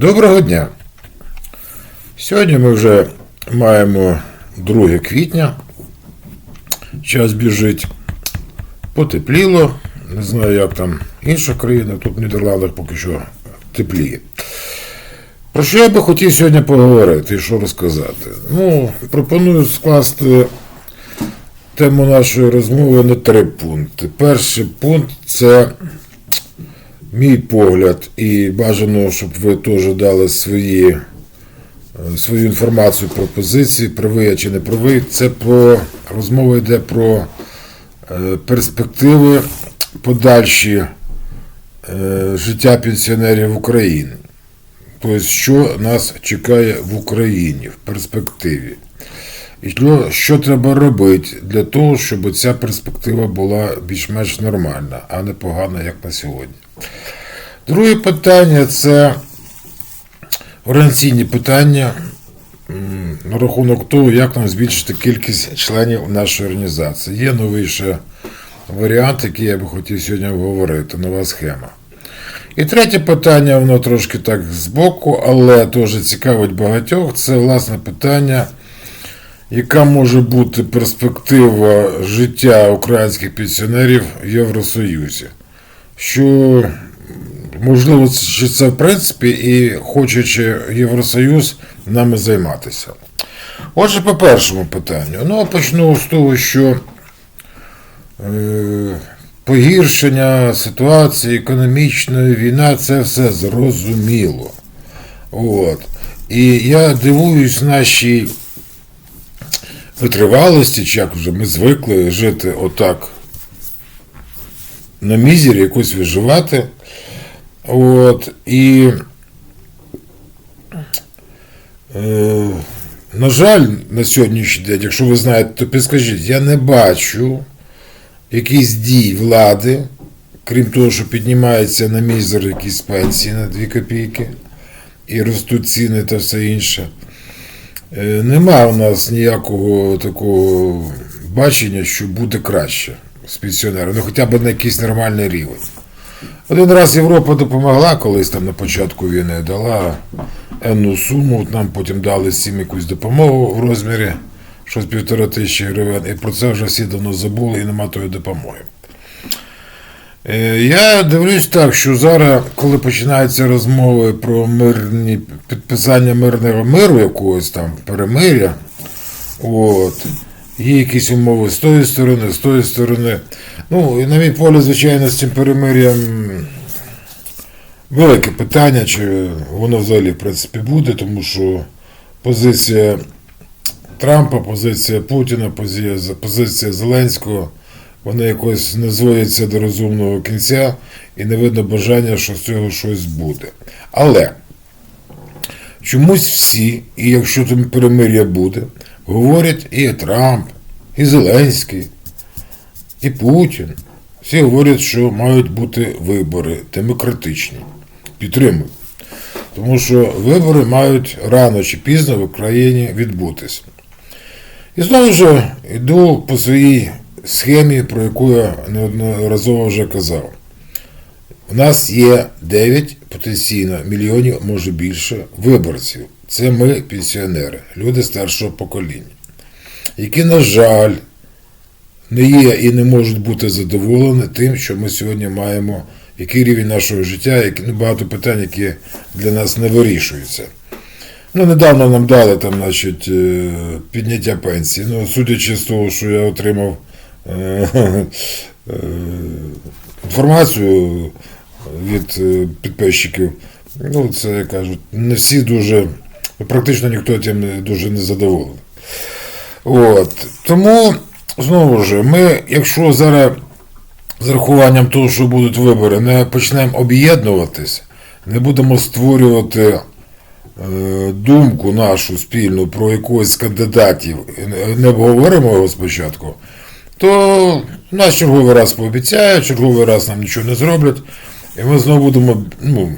Доброго дня! Сьогодні ми вже маємо 2 квітня. Час біжить. Потепліло. Не знаю, як там інша країна, тут в Нідерландах поки що тепліє. Про що я би хотів сьогодні поговорити і що розказати? Ну, пропоную скласти тему нашої розмови на три пункти. Перший пункт це мій погляд, і бажано, щоб ви теж дали свої, е, свою інформацію про позиції, правий чи не правий. Це про розмова йде про е, перспективи подальші е, життя пенсіонерів України. Тобто, що нас чекає в Україні в перспективі. І що треба робити для того, щоб ця перспектива була більш-менш нормальна, а не погана, як на сьогодні. Друге питання це організаційні питання на рахунок того, як нам збільшити кількість членів нашої організації. Є новий ще варіант, який я би хотів сьогодні обговорити, нова схема. І третє питання, воно трошки так збоку, але теж цікавить багатьох. Це власне питання, яка може бути перспектива життя українських пенсіонерів в Євросоюзі. Що можливо, чи це в принципі і хочучи Євросоюз нами займатися. Отже, по першому питанню. Ну, почну з того, що е, погіршення ситуації економічної, війна, це все зрозуміло. От. І я дивуюсь нашій витривалості, чи як вже ми звикли жити отак на мізері, якось виживати. От, і, е, на жаль, на сьогоднішній день, якщо ви знаєте, то підскажіть, я не бачу якісь дій влади, крім того, що піднімається на мізер якісь пенсії на 2 копійки і ростуть ціни та все інше. Е, Нема у нас ніякого такого бачення, що буде краще з пенсіонерами, ну хоча б на якийсь нормальний рівень. Один раз Європа допомогла, колись там на початку війни дала енну суму, нам потім дали всім якусь допомогу в розмірі щось півтора тисячі гривень, і про це вже всі давно забули і нема тої допомоги. Е, Я дивлюсь так, що зараз, коли починаються розмови про мирні підписання мирного миру якогось там перемиря, от, є якісь умови з тої сторони, з тої сторони. Ну, і на мій погляд, звичайно, з цим перемир'ям велике питання, чи воно взагалі в принципі буде, тому що позиція Трампа, позиція Путіна, позиція, позиція Зеленського, вони якось не зводяться до розумного кінця і не видно бажання, що з цього щось буде. Але чомусь всі, і якщо там перемир'я буде, говорять і Трамп, і Зеленський, і Путін. Всі говорять, що мають бути вибори демократичні. Підтримую. Тому що вибори мають рано чи пізно в Україні відбутися. І знову ж йду по своїй схемі, про яку я неодноразово вже казав. У нас є 9 потенційно мільйонів, може більше, виборців. Це ми, пенсіонери, люди старшого покоління, які, на жаль, не є і не можуть бути задоволені тим, що ми сьогодні маємо, який рівень нашого життя, які ну, багато питань, які для нас не вирішуються. Ну, недавно нам дали там, значить, е, підняття пенсії. Ну, судячи з того, що я отримав е, е, інформацію від е, підписчиків, ну, це кажуть, не всі дуже, практично ніхто тим дуже не задоволений. От. Тому, знову ж, ми, якщо зараз з рахуванням того, що будуть вибори, не почнемо об'єднуватись, не будемо створювати е, думку нашу спільну про якогось кандидатів, не обговоримо його спочатку, то нас черговий раз пообіцяють, черговий раз нам нічого не зроблять, і ми знову будемо, ну,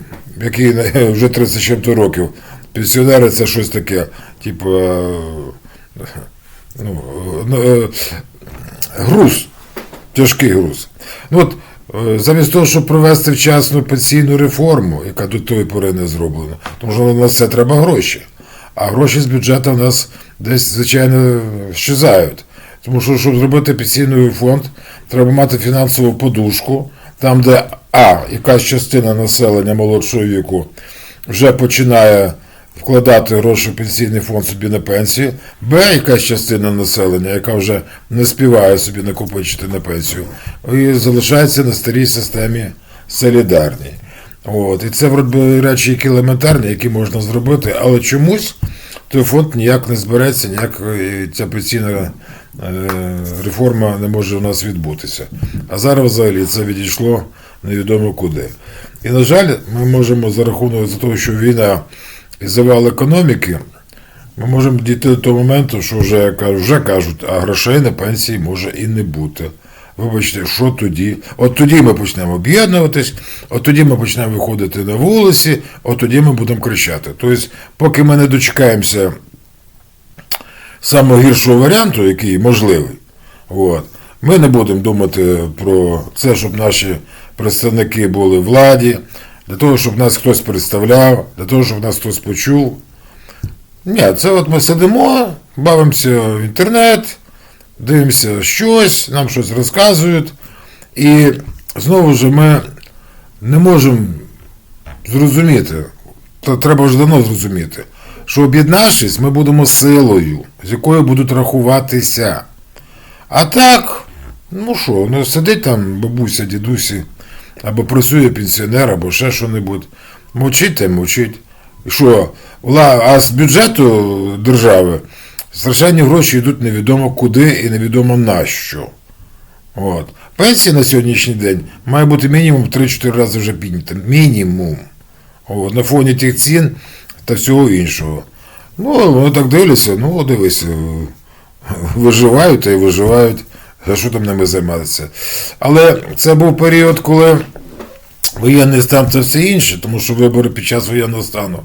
які вже 30 чим-то років, пенсіонери це щось таке, типу, е, ну, е, груз, тяжкий груз. Ну от Е, Замість того, щоб провести вчасну пенсійну реформу, яка до тої пори не зроблена, тому що на це треба гроші. А гроші з бюджету в нас десь, звичайно, щезають. Тому що, щоб зробити пенсійний фонд, треба мати фінансову подушку, там, де А, якась частина населення молодшого віку вже починає вкладати гроші в пенсійний фонд собі на пенсію, Б, якась частина населення, яка вже не співає собі накопичити на пенсію, і залишається на старій системі солідарній. От. І це речі, які елементарні, які можна зробити, але чомусь той фонд ніяк не збереться, ніяк е, ця пенсійна е, реформа не може у нас відбутися. А зараз взагалі це відійшло невідомо куди. І, на жаль, ми можемо за рахунок за того, що війна і завал економіки, ми можемо дійти до того моменту, що вже, вже кажуть, а грошей на пенсії може і не бути. Вибачте, що тоді? От тоді ми почнемо об'єднуватись, от тоді ми почнемо виходити на вулиці, от тоді ми будемо кричати. Тобто, поки ми не дочекаємося самого гіршого варіанту, який можливий, от, ми не будемо думати про це, щоб наші представники були владі, для того, щоб нас хтось представляв, для того, щоб нас хтось почув. Ні, це от ми сидимо, бавимося в інтернет, дивимося щось, нам щось розказують. І знову ж ми не можемо зрозуміти, то треба вже давно зрозуміти, що об'єднавшись, ми будемо силою, з якою будуть рахуватися. А так, ну що, ну сидить там бабуся, дідусі, або працює пенсіонер, або ще що-небудь. Мовчить та мовчить. Що, а з бюджету держави страшенні гроші йдуть невідомо куди і невідомо на що. От. Пенсія на сьогоднішній день має бути мінімум 3-4 рази вже піднята. Мінімум. От, на фоні тих цін та всього іншого. Ну, вони так дивляться, ну дивися, виживають та й виживають. А що там ними займатися? Але це був період, коли воєнний стан це все інше, тому що вибори під час воєнного стану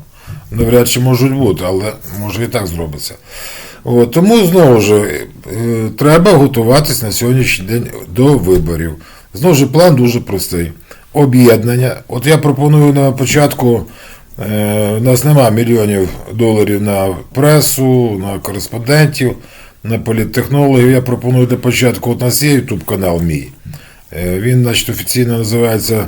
навряд чи можуть бути, але може і так зробиться. От, тому знову ж е, треба готуватись на сьогоднішній день до виборів. Знову ж план дуже простий. Об'єднання. От я пропоную на початку. е, У нас нема мільйонів доларів на пресу, на кореспондентів, на політтехнологів. Я пропоную для початку. От у нас є YouTube канал мій. Е, Він, значить, офіційно називається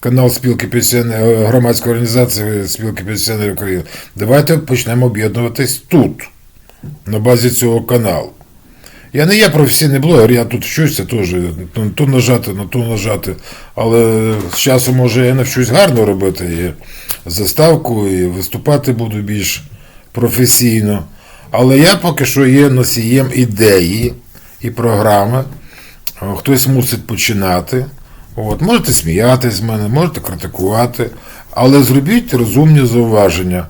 канал спілки пенсіонерів, громадської організації спілки пенсіонерів України. Давайте почнемо об'єднуватись тут, на базі цього каналу. Я не є професійний блогер, я тут вчуся теж, то, то нажати, на то нажати. Але з часом може я навчусь гарно робити і заставку, і виступати буду більш професійно. Але я поки що є носієм ідеї і програми. Хтось мусить починати. От, можете сміятися з мене, можете критикувати, але зробіть розумні зауваження.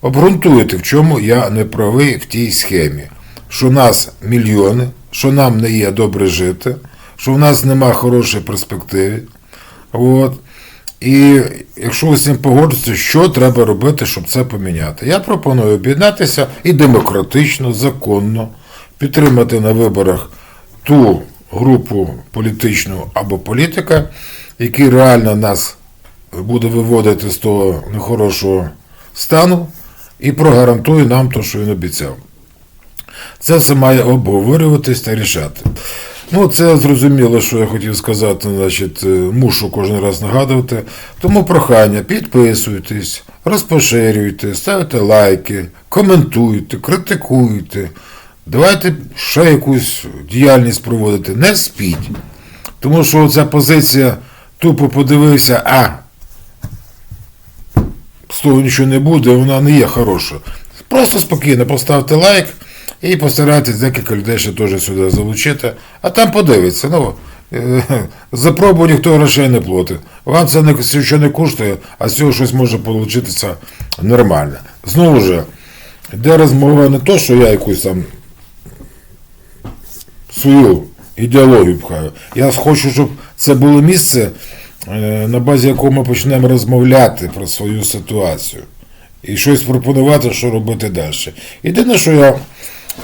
Обґрунтуйте, в чому я не правий в тій схемі. Що нас мільйони, що нам не є добре жити, що в нас нема хорошої перспективи. От. І якщо ви з цим погодитеся, що треба робити, щоб це поміняти? Я пропоную об'єднатися і демократично, законно підтримати на виборах ту групу політичну або політика, який реально нас буде виводити з того нехорошого стану і прогарантує нам те, що він обіцяв. Це все має обговорюватись та рішати. Ну, це зрозуміло, що я хотів сказати, значить, е, мушу кожен раз нагадувати. Тому прохання, підписуйтесь, розпоширюйте, ставте лайки, коментуйте, критикуйте. Давайте ще якусь діяльність проводити. Не спіть. Тому що ця позиція тупо подивився, а з того нічого не буде, вона не є хороша. Просто спокійно поставте лайк і постарайтесь декілька людей ще теж сюди залучити, а там подивиться. Ну, е, за пробу ніхто грошей не платить. Вам це що не коштує, а з цього щось може получитися нормально. Знову ж, йде розмова не то, що я якусь там свою ідеологію пхаю. Я хочу, щоб це було місце, е, на базі якого ми почнемо розмовляти про свою ситуацію і щось пропонувати, що робити далі. Єдине, що я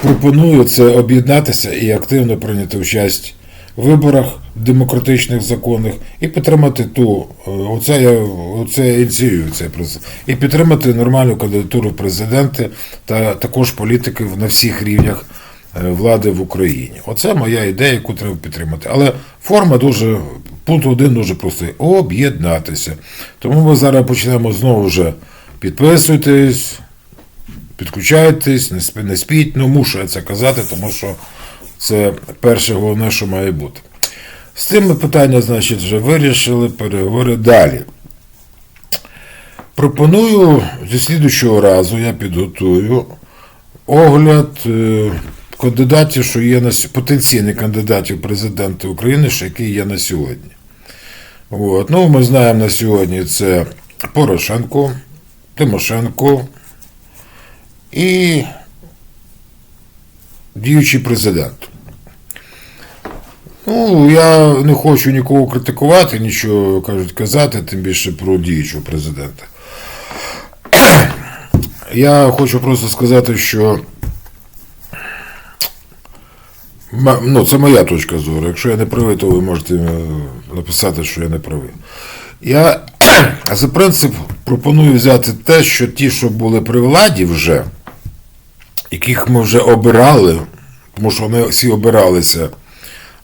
пропоную, це об'єднатися і активно прийняти участь в виборах демократичних законних, і підтримати ту, е, оце я оце ініціюю цей процес, і підтримати нормальну кандидатуру в президенти та також політиків на всіх рівнях е, влади в Україні. Оце моя ідея, яку треба підтримати. Але форма дуже, пункт один дуже простий об'єднатися. Тому ми зараз почнемо знову вже підписуйтесь, підключайтесь, не спі- не спіть. Ну, мушу я це казати, тому що це перше головне, що має бути. З цим ми питання, значить, вже вирішили, переговори далі. Пропоную зі слідучого разу я підготую огляд е, кандидатів, що є на потенційних кандидатів в президенти України, що які є на сьогодні. От. Ну, ми знаємо на сьогодні це Порошенко, Тимошенко і діючий президент. Ну, я не хочу нікого критикувати, нічого кажуть казати, тим більше про діючого президента. Я хочу просто сказати, що ну, це моя точка зору. Якщо я не правий, то ви можете е, написати, що я не правий. Я за принцип пропоную взяти те, що ті, що були при владі вже, яких ми вже обирали, тому що вони всі обиралися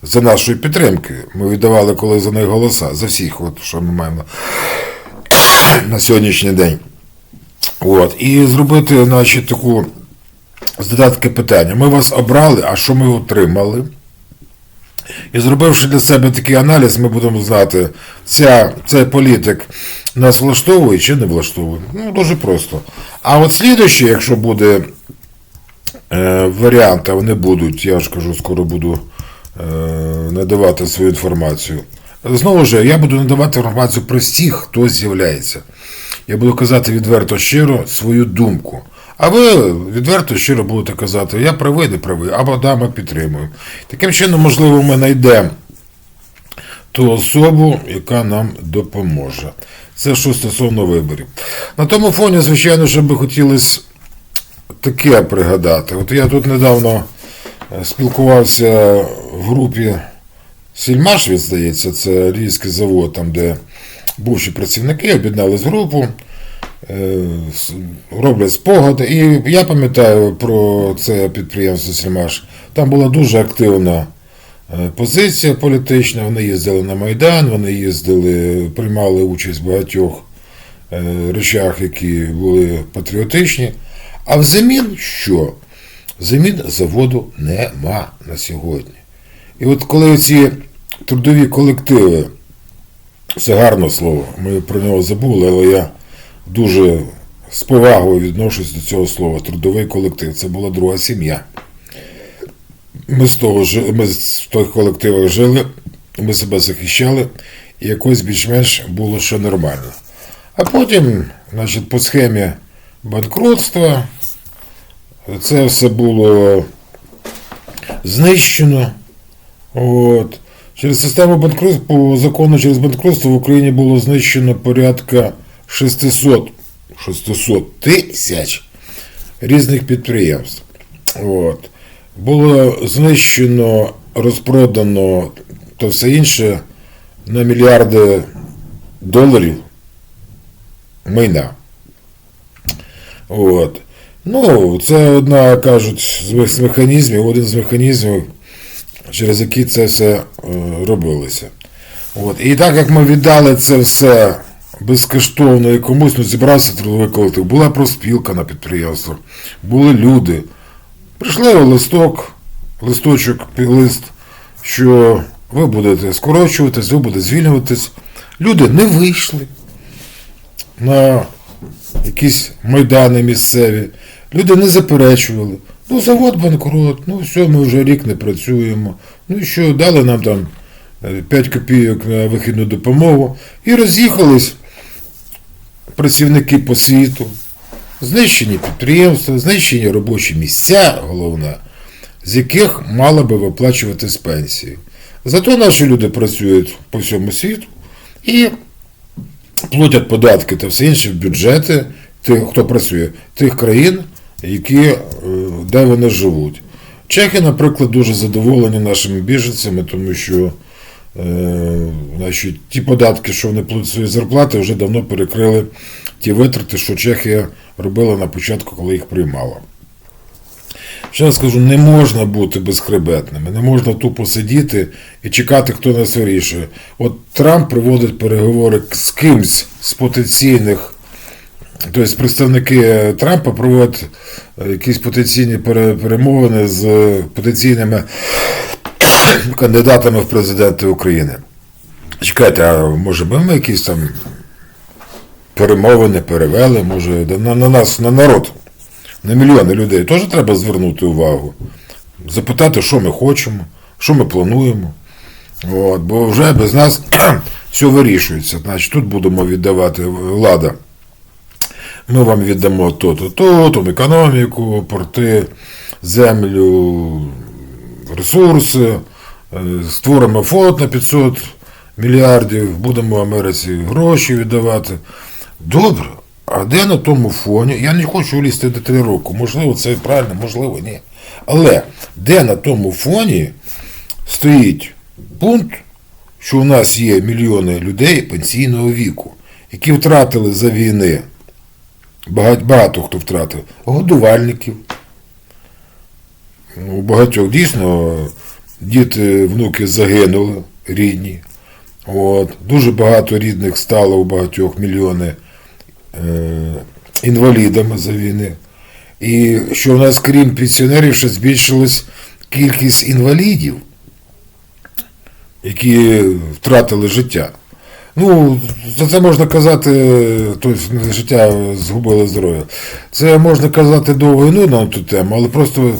за нашої підтримки. Ми віддавали коли за них голоса, за всіх, от, що ми маємо на сьогоднішній день. От. І зробити, значить, таку задати питання. Ми вас обрали, а що ми отримали? І зробивши для себе такий аналіз, ми будемо знати, ця, цей політик нас влаштовує чи не влаштовує. Ну, дуже просто. А от слідуючий, якщо буде е, варіант, а вони будуть, я ж кажу, скоро буду е, надавати свою інформацію. Знову ж, я буду надавати інформацію про всіх, хто з'являється. Я буду казати відверто щиро свою думку. А ви відверто щиро будете казати, я правий, не правий, або да, ми підтримуємо. Таким чином, можливо, ми знайдемо ту особу, яка нам допоможе. Це що стосовно виборів. На тому фоні, звичайно, що би хотілося таке пригадати. От я тут недавно е, спілкувався в групі Сільмаш, здається, це Львівський завод, там, де бувші працівники об'єднались в групу, е, роблять спогади. І я пам'ятаю про це підприємство Сільмаш. Там була дуже активна е, позиція політична. Вони їздили на Майдан, вони їздили, приймали участь в багатьох речах, які були патріотичні. А взамін що? Взамін заводу нема на сьогодні. І от коли ці трудові колективи, це гарне слово, ми про нього забули, але я дуже з повагою відношусь до цього слова. Трудовий колектив. Це була друга сім'я. Ми з того ми з тих колективах жили, ми себе захищали, і якось більш-менш було ще нормально. А потім, значить, по схемі банкрутства, це все було знищено. От. Через систему банкрутства, по закону через банкрутство в Україні було знищено порядка 600, 600 тисяч різних підприємств. От. Було знищено, розпродано то все інше на мільярди доларів майна. От. Ну, це одна, кажуть, з механізмів, один з механізмів, через які це все е, робилося. От. І так як ми віддали це все безкоштовно і комусь, ну, зібрався трудовий колектив, була проспілка на підприємствах, були люди. Прийшли листок, листочок, лист, що ви будете скорочуватись, ви будете звільнюватись. Люди не вийшли на якісь майдани місцеві. Люди не заперечували. Ну, завод банкрот, ну все, ми вже рік не працюємо. Ну і що, дали нам там е, 5 копійок на вихідну допомогу і роз'їхались працівники по світу, знищені підприємства, знищені робочі місця, головне, з яких мало би виплачувати з пенсії. Зато наші люди працюють по всьому світу і платять податки та все інше в бюджети тих, хто працює, тих країн, які, е, де вони живуть. Чехи, наприклад, дуже задоволені нашими біженцями, тому що Е, значить, ті податки, що вони платять свої зарплати, вже давно перекрили ті витрати, що Чехія робила на початку, коли їх приймала. Ще раз скажу, не можна бути безхребетними, не можна тупо сидіти і чекати, хто нас вирішує. От Трамп приводить переговори з кимсь з потенційних, тобто представники Трампа проводять е, якісь потенційні перемовини з потенційними кандидатами в президенти України. Чекайте, а може би ми якісь там перемовини перевели, може на, на нас, на народ, на мільйони людей теж треба звернути увагу. Запитати, що ми хочемо, що ми плануємо. От, бо вже без нас все вирішується. Значить, тут будемо віддавати влада. Ми вам віддамо то-то, то, там економіку, порти, землю, ресурси, е, створимо фонд на 500 мільярдів, будемо в Америці гроші віддавати. Добре, а де на тому фоні? Я не хочу лізти в деталіровку, можливо, це правильно, можливо, ні. Але де на тому фоні стоїть пункт, що у нас є мільйони людей пенсійного віку, які втратили за війни, багать- багато хто втратив, годувальників, у багатьох дійсно діти, внуки загинули рідні. От. Дуже багато рідних стало у багатьох мільйони інвалідами за війни. І що в нас, крім пенсіонерів, ще збільшилась кількість інвалідів, які втратили життя. Ну, за це можна казати, тобто життя згубили здоров'я. Це можна казати довго і нудно на ту тему, але просто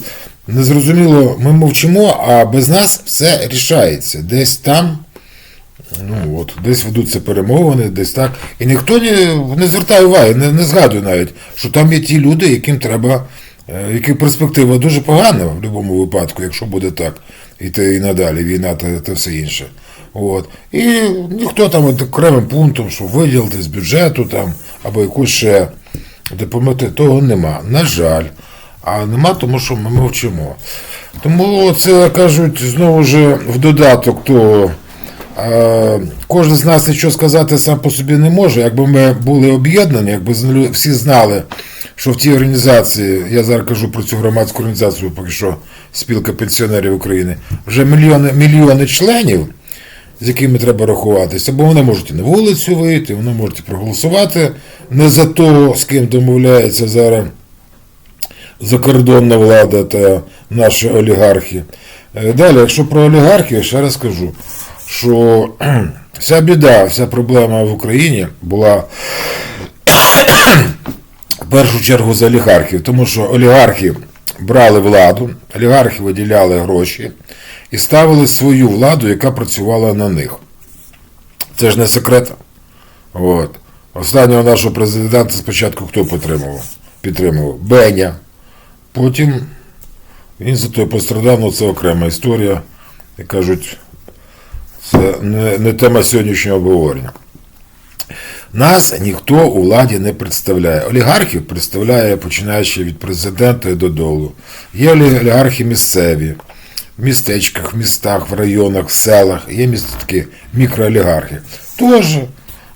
незрозуміло, ми мовчимо, а без нас все рішається. Десь там, ну от, десь ведуться перемовини, десь так. І ніхто не, не звертає уваги, не, не згадує навіть, що там є ті люди, яким треба, е, які перспектива дуже погана в будь-якому випадку, якщо буде так. І те і надалі, війна та, та все інше. От. І ніхто там окремим пунктом, що виділити з бюджету там, або якусь ще допомогти, того нема. На жаль. А нема, тому що ми мовчимо. Тому це кажуть знову ж в додаток того. Кожен з нас нічого сказати сам по собі не може. Якби ми були об'єднані, якби всі знали, що в тій організації, я зараз кажу про цю громадську організацію, поки що спілка пенсіонерів України, вже мільйони, мільйони членів, з якими треба рахуватися, бо вони можуть і на вулицю вийти, вони можуть проголосувати не за того, з ким домовляється зараз закордонна влада та наші олігархи. Е, Далі, якщо про олігархів, ще раз скажу, що вся біда, вся проблема в Україні була в першу чергу з олігархів, тому що олігархи брали владу, олігархи виділяли гроші і ставили свою владу, яка працювала на них. Це ж не секрет. От. Останнього нашого президента спочатку хто підтримував? Підтримував? Беня. Потім він за то пострадав, ну це окрема історія. І кажуть, це не, не тема сьогоднішнього обговорення. Нас ніхто у владі не представляє. Олігархів представляє, починаючи від президента і додолу. Є олігархи місцеві, в містечках, в містах, в районах, в селах. Є такі мікроолігархи. Тож,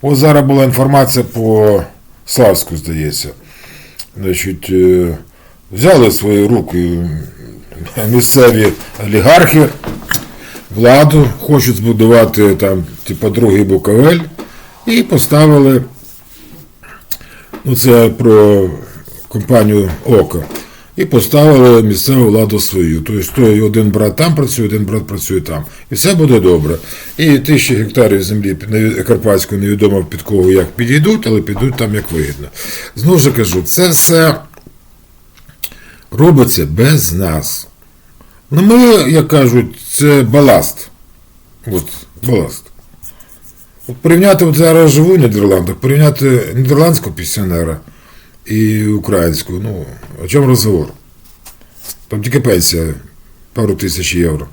ось зараз була інформація по Славську, здається. Значить, е, взяли в свої руки місцеві олігархи, владу, хочуть збудувати там, типу, другий Буковель, і поставили, ну це про компанію Око, і поставили місцеву владу свою. Тобто той один брат там працює, один брат працює там. І все буде добре. І тисячі гектарів землі Карпатської невідомо під кого як підійдуть, але підуть там як вигідно. Знову ж кажу, це все робиться без нас. Ну, ми, як кажуть, це баласт. От, баласт. От порівняти, от зараз живу в Нідерландах, порівняти нідерландського пенсіонера і українського, ну, о чому розговор? Там тільки пенсія пару тисяч євро.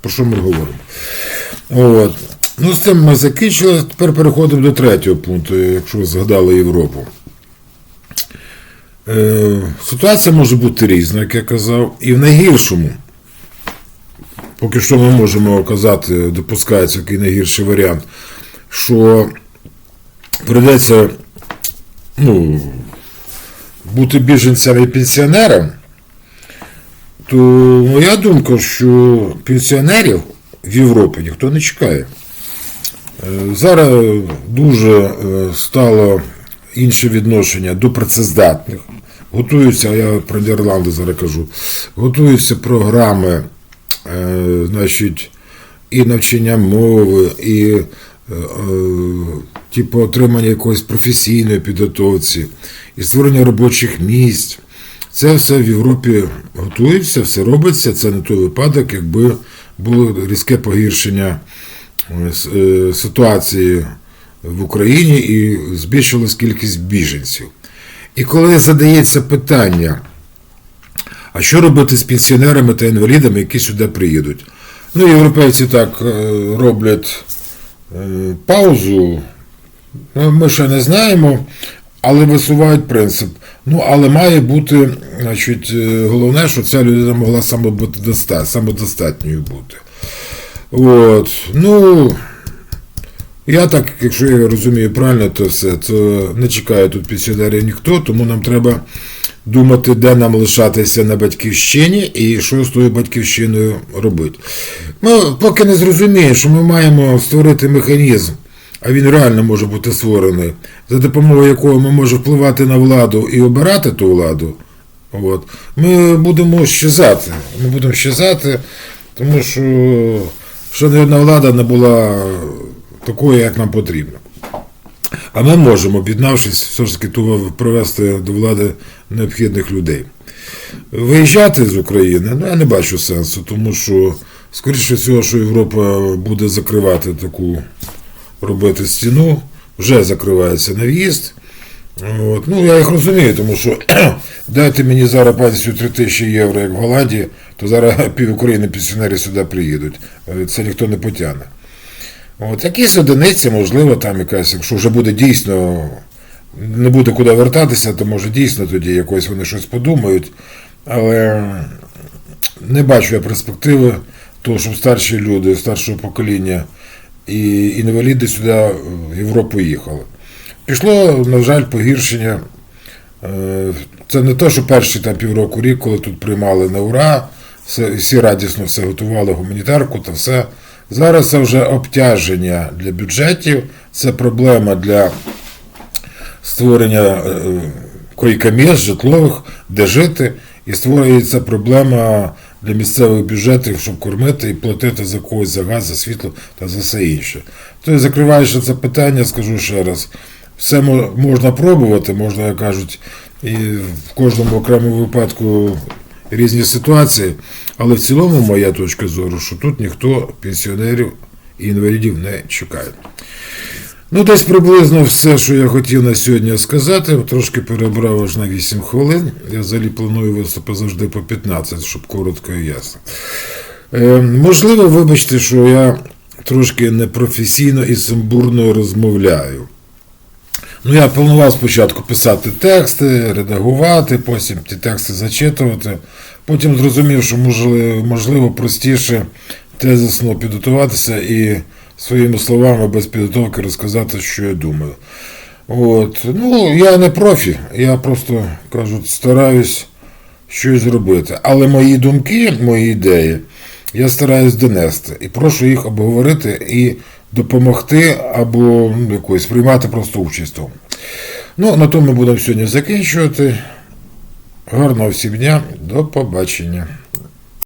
Про що ми говоримо? От. Ну, з цим ми закінчили. Тепер переходимо до третього пункту, якщо згадали Європу. Е, ситуація може бути різна, як я казав, і в найгіршому поки що ми можемо казати, допускається який найгірший варіант, що прийдеться ну, бути біженцем і пенсіонером, то моя думка, що пенсіонерів в Європі ніхто не чекає. Е, Зараз дуже е, стало інше відношення до працездатних. Готуються, я про Нідерланди зараз кажу, готуються програми, значить, і навчання мови, і е, е, типу отримання якоїсь професійної підготовці, і створення робочих місць. Це все в Європі готується, все робиться. Це не той випадок, якби було різке погіршення е, е, ситуації в Україні і збільшилась кількість біженців. І коли задається питання, а що робити з пенсіонерами та інвалідами, які сюди приїдуть? Ну, європейці так е, роблять е, паузу, Ну, ми ще не знаємо, але висувають принцип. Ну, але має бути, значить, е, головне, що ця людина могла самодостатньою бути. От. Ну, я так, якщо я розумію правильно, то все, то не чекає тут пенсіонерів ніхто, тому нам треба думати, де нам лишатися на батьківщині і що з тою батьківщиною робити. Ми поки не зрозуміємо, що ми маємо створити механізм, а він реально може бути створений, за допомогою якого ми можемо впливати на владу і обирати ту владу. От. Ми будемо щезати. Ми будемо щезати, тому що ще ні одна влада не була такою, як нам потрібно. А ми можемо, об'єднавшись, все ж таки привести до влади необхідних людей. Виїжджати з України, ну я не бачу сенсу, тому що, скоріше всього, що Європа буде закривати таку робити стіну, вже закривається на в'їзд. От. Ну, я їх розумію, тому що дайте мені зараз пенсію 3 тисячі євро, як в Голландії, то зараз пів України пенсіонерів сюди приїдуть. Е, Це ніхто не потягне. От, якісь одиниці, можливо, там якась, якщо вже буде дійсно, не буде куди вертатися, то може дійсно тоді якось вони щось подумають. Але не бачу я перспективи того, щоб старші люди старшого покоління і інваліди сюди в Європу їхали. Пішло, на жаль, погіршення. Е, Це не те, що перші там півроку рік, коли тут приймали на ура, всі радісно все готували, гуманітарку та все. Зараз це вже обтяження для бюджетів, це проблема для створення е, койкаміст житлових, де жити, і створюється проблема для місцевих бюджетів, щоб кормити і платити за когось за газ, за світло та за все інше. Тобто, закриваючи це питання, скажу ще раз, все можна пробувати, можна, як кажуть, і в кожному окремому випадку різні ситуації, але в цілому моя точка зору, що тут ніхто пенсіонерів і інвалідів не чекає. Ну, десь приблизно все, що я хотів на сьогодні сказати. Трошки перебрав аж на 8 хвилин. Я взагалі планую виступи завжди по 15, щоб коротко і ясно. Е, можливо, вибачте, що я трошки непрофесійно і сумбурно розмовляю. Ну, я планував спочатку писати тексти, редагувати, потім ті тексти зачитувати. Потім зрозумів, що можливо, простіше тезисно підготуватися і своїми словами без підготовки розказати, що я думаю. От. Ну, я не профі, я просто кажуть, стараюсь щось зробити. Але мої думки, мої ідеї, я стараюсь донести і прошу їх обговорити і допомогти або ну, якось приймати просто участь тому. Ну, на тому ми будемо сьогодні закінчувати. Гарного всім дня, до побачення.